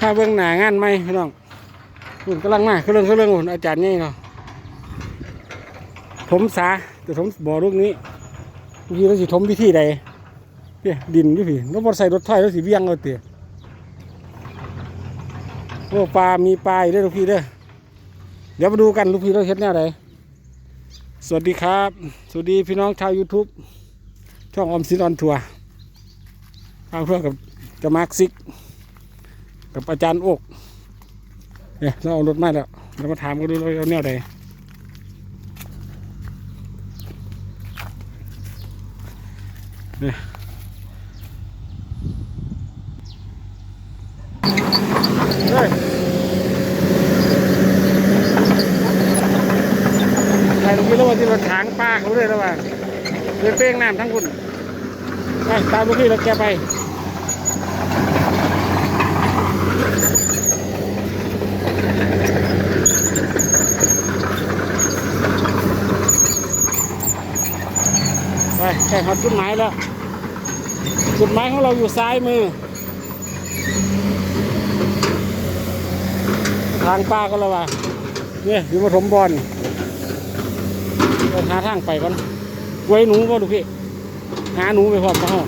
ถ้าเบื้องหน้างานไหมพี่น้องคุณกำลังมาเครื่องเครื่องหุ่นอาจารย์นี่เนาะถมสาแต่ถมบ่อลูกนี้เมื่เราสิถมวิธีใดเตี้ยดินอยู่พี่แล้วบอใส่รถไถแล้วสิเวียงเอาเตี้ยโอ้ปลา มีปลาอยู่ด้วยลูกพี่เด้อเดี๋ยวมาดูกันลูกพี่เราเฮ็ดแนวใดสวัสดีครับ สวัสดีพี่น้องชาว YouTube ช่องออมสินออนทัวร์ทาเพื่อกับจะมาร์คซิก กับอาจารย์โอกเนี่ยเราเอารถมาแล้วเรามาถามกันดูเราเอาแนวใดเนี่ยเฮ้ยใครตรงนี้แล้วว่าที่เราถางป้าเขาเลยแล้วว่าเลยเป้งน้ำทั้งคุณไปตามลูกพี่เราแกไป ไปแข่งขันจุดหมายแล้ว จุดหมายของเราอยู่ซ้ายมือ ทางป้าก็แล้วว่าเนี่ยอยู่มาถมบอลหาทางไปก่อนไว้หนูก็ดูพี่ หาหนูไปพร้อมกันเฮา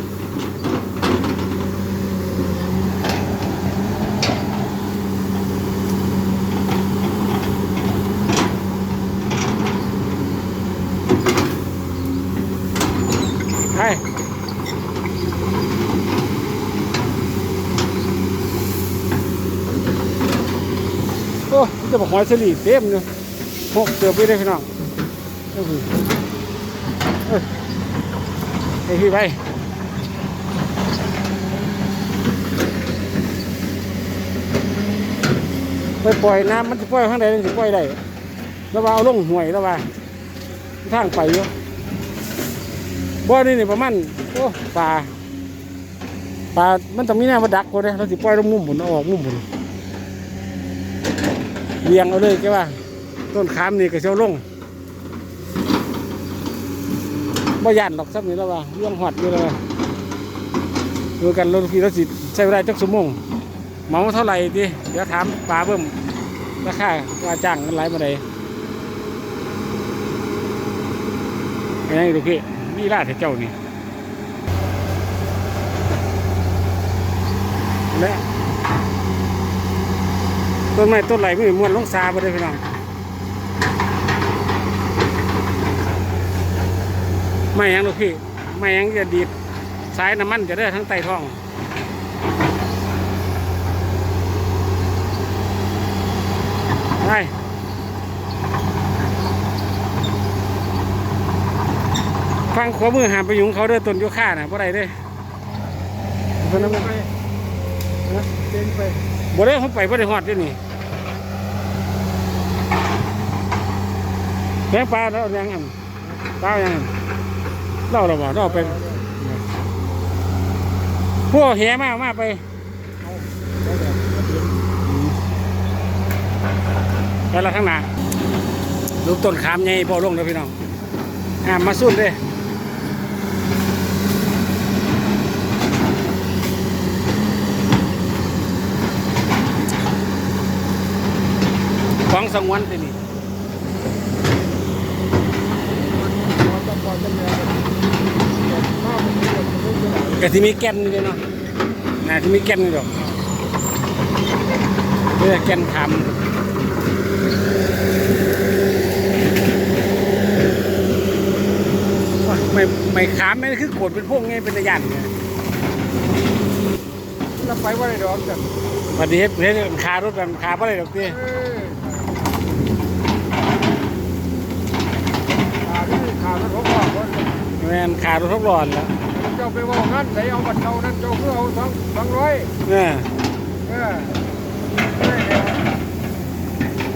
ไป โอ้จะบอกหอยสลีเต็มอยู่หกเสือไปได้พี่น้องเอ้ยเอ้ยไปพี่ไปไปปล่อยน้ำมันจะปล่อยข้างใดมันจะปล่อยได้แล้วว่าเอาลงห่วยแล้วว่าทางไปอยู่บ่อนี่นี่ประมาณโอ้ปลาปลามันต้องมีแนวมาดักคนเลยเราสิปล่อยลงมุมบุนออกมุมบุน เลี้ยงเอาเลยแกว่า ต้นขามนี่ก็เชียวลงบ่ยันหรอกสักนิดแล้วว่าเรื่องหอดอยู่แล้วว่าดูกันรถพี่รถสิใช้เวลาจักชั่วโมงเมาเท่าไหร่ดิเดี๋ยวถามปลาเบิ่มราคาว่าจ้างกันหลายมาไดไงดูพี่นี่ล่าเถเจ้านี่และ ต้นไม้ต้นไหลไม่ม้วนลงซาไปเลยพี่น้องไม่หยังลูกพี่ไม่หยังจะดีดสายน้ำมันจะได้ทั้งไตท้องไปฟังขวามือหามไปยุงเขาเด้อต้นโยค่าน่ะบ่ได้เด้อเพิ่นนั้นบ่เดินไปบ่ได้ผมไปบ่ได้ฮอดเด้อนี่ แม่ปลาเราเอายังอันปลาอายังอันเล่าเราบ่เราไปพวกแหมากมากไปไปละข้างหน้าลูกต้นขามใหญ่พอลงเลยพี่น้องอ่ามาสุ่นเลยของสงวนที่นี่ ต้องปล่อยกันเลยข้าวมันเกิดมันไม่ได้ ก็ที่มีแก่นนี่เลยเนาะน่าที่มีแก่นนี่ดอกนี่แหละแก่นขามโอ้ยไม่ไม่ขามไม่คือโกดเป็นพวกไงเป็นระยะเนี่ยเราไปว่าได้ดอกกันวันนี้เห็นขารถแบบขาอะไรดอกพี่เออขาที่ขาที่เขาบอกว่าแม่นขารถทุกหลอนแล้วเจ้าไปว่างั้นไหนเอาบัตรเจ้านั้นเจ้าเพื่อเอาสองสองร้อยเนี่ยเออเออ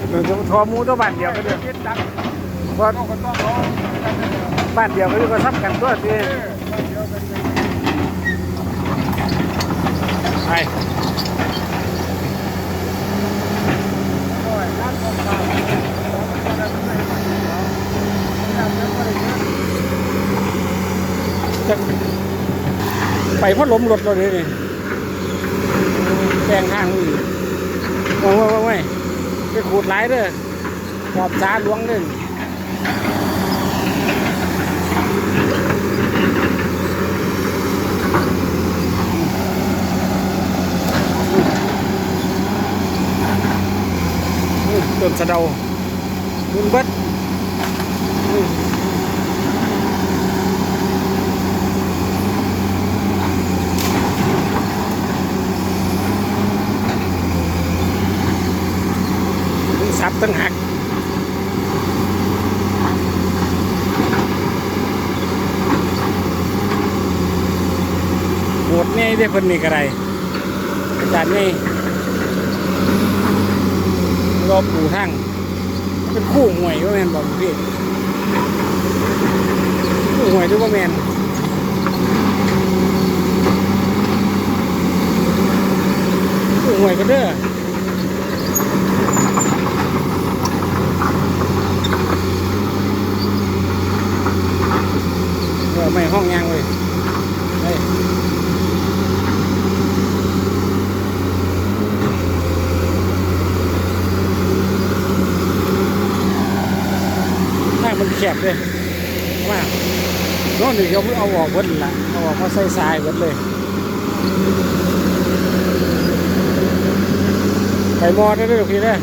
เดี๋ยวเราจะทอหมูตัวบ้านเดียวก็เดียวคิดตังค์เพราะก็ต้องรอกันเดี๋ยวบ้านเดียวก็อยู่ก็ทับกันตัวพี่เออเดี๋ยวกันเลยไปโอ้ยร้านของ ได้ไม่ได้ร้านนั้นก็ได้เยอะจะไปเพราะล้มรถเราเลยนี่แซงทางนี่โอ้ยโอ้ยโอ้ยไปขูดหลายเด้อขอบจ้าหลวงเด้ออืมต้นสะเดามุนเบิด ทั้งหักโหดแน่ได้เพิ่นนี่กระไรอาจารย์นี่รอบปูทั้งเป็นคู่หวยว่าแมนบอกพี่คู่หวยหรือว่าแมนคู่หวยก็เด้อ อไม่ห้องยางเลยเฮ้ยทางมันแคบเลยว่าโน่นนี่เขาเอาออกเบิดละเอาออกมาใส่ทรายเบิดเลยไปมอได้ด้วยพี่ได้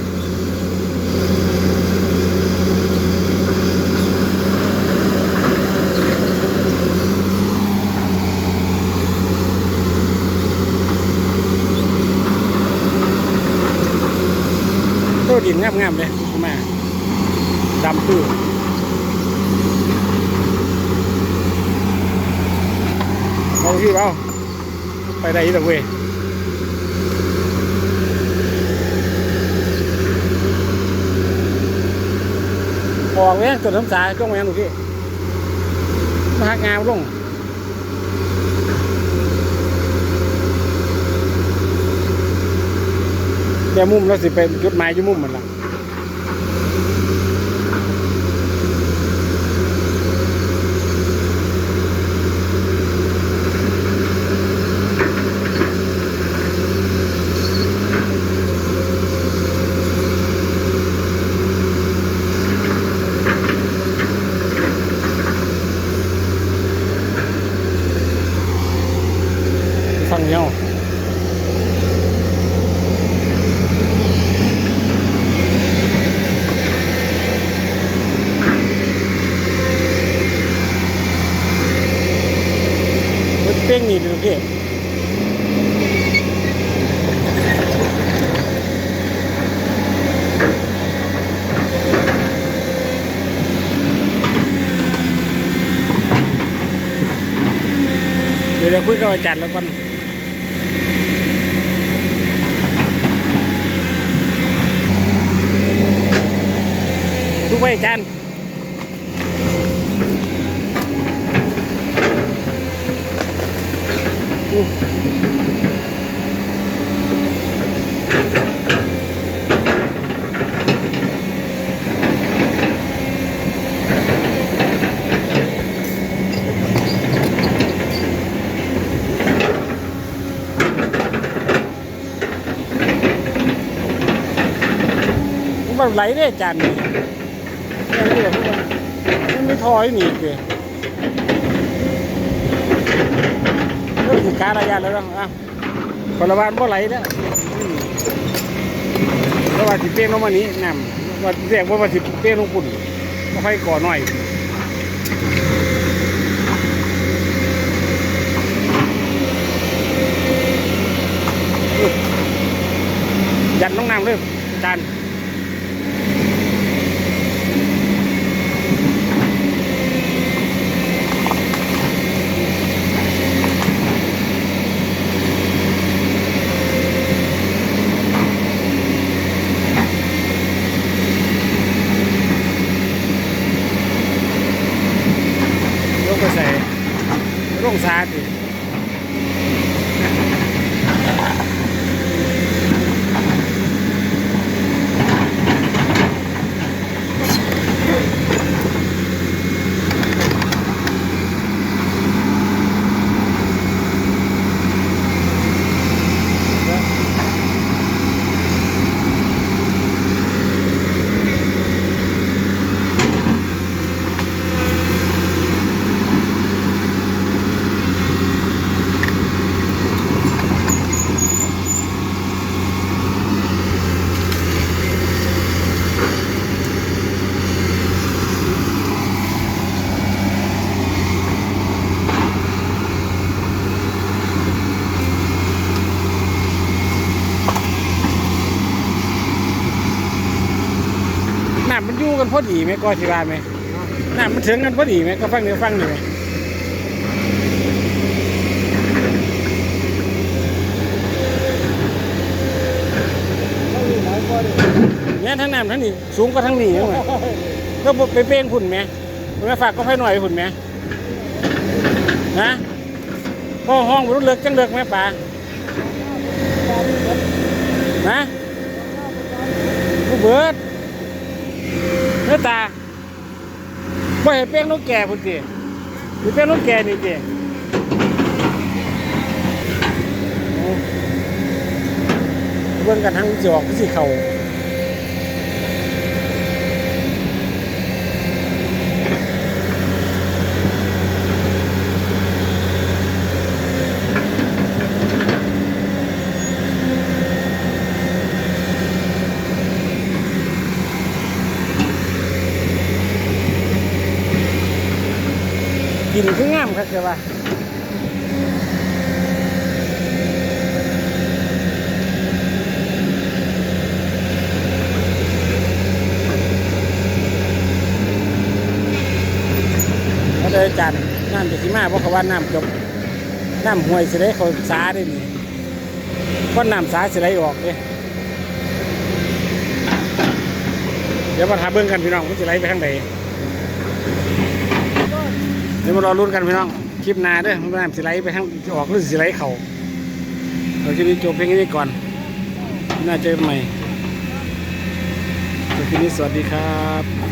กินงามๆเลยมาดำตื้อเอาพี่เอาไปได้อีกเว้ยออกเนี่ยต้นน้ำสาจ้องแมงดูพี่มาหักงามลง แต่มุมเราสิเป็นจุดหมายอยู่มุมมันละฟังเงา มันเป้งนี่ดูพี่เดี๋ยวเราคุยกับอาจารย์แล้วกันทุกไว้อาจารย์อู้ มันไหลได้จารย์นี่อันนี้แบบว่มันไม่ทอยหนีเลย เรื่องสินค้าระยะแล้วอะพลบานบ่ไหลแล้วอืมแล้วว่าสิเป้งลงมานี้นำว่าเรียกว่าว่าสิเป้งลงปุ่นก็ให้ก่อหน่อยยันน้องน้ำเลยจารย์ ยกไปใส่ ร่องซาดิ กันพอดีไหมก็สิว่าไหมน้ำมันถึงกันพอดีไหมก็ฟังเดี๋ยวฟังหน่อยเขาอยู่หลายคนเลยเนี่ยทั้งน้ำทั้งนี้สูงกว่าทั้งนี้ยังไงก็ไปเป้งหุ่นไหมคุณแม่ฝากก็ให้หน่อยหุ่นไหมนะห้อห้องบนเลิกจังเลิกไหมป่านะผู้เบิด เนื้อตาบ่ให้เป้งนกแก่พุ่นสิหรือเป้งนกแก่นี่สิเบิ่งกันทั้งจอกที่สีเขา กินคืองามครับเจ้าว่าเขาเลยจันน้ำจะสิมาเพราะเขาว่าน้ำจบน้ำห่วยสิได้เขาสาได้นี่เพราะน้ำสาสิได้ออกเลยเดี๋ยวมาถามเบิ้งกันพี่น้องว่าสิไหลไปทางไหน ดี๋ยวมารอรุ่นกันพี่น้อง คลิปหนาเด้อมันน้ำสิไหลไปทั้งออกหรือสิไหลเข่าเราคลิปนี้จบเพียงนี้ก่อน น่าเจอใหม่คลิปนี้สวัสดีครับ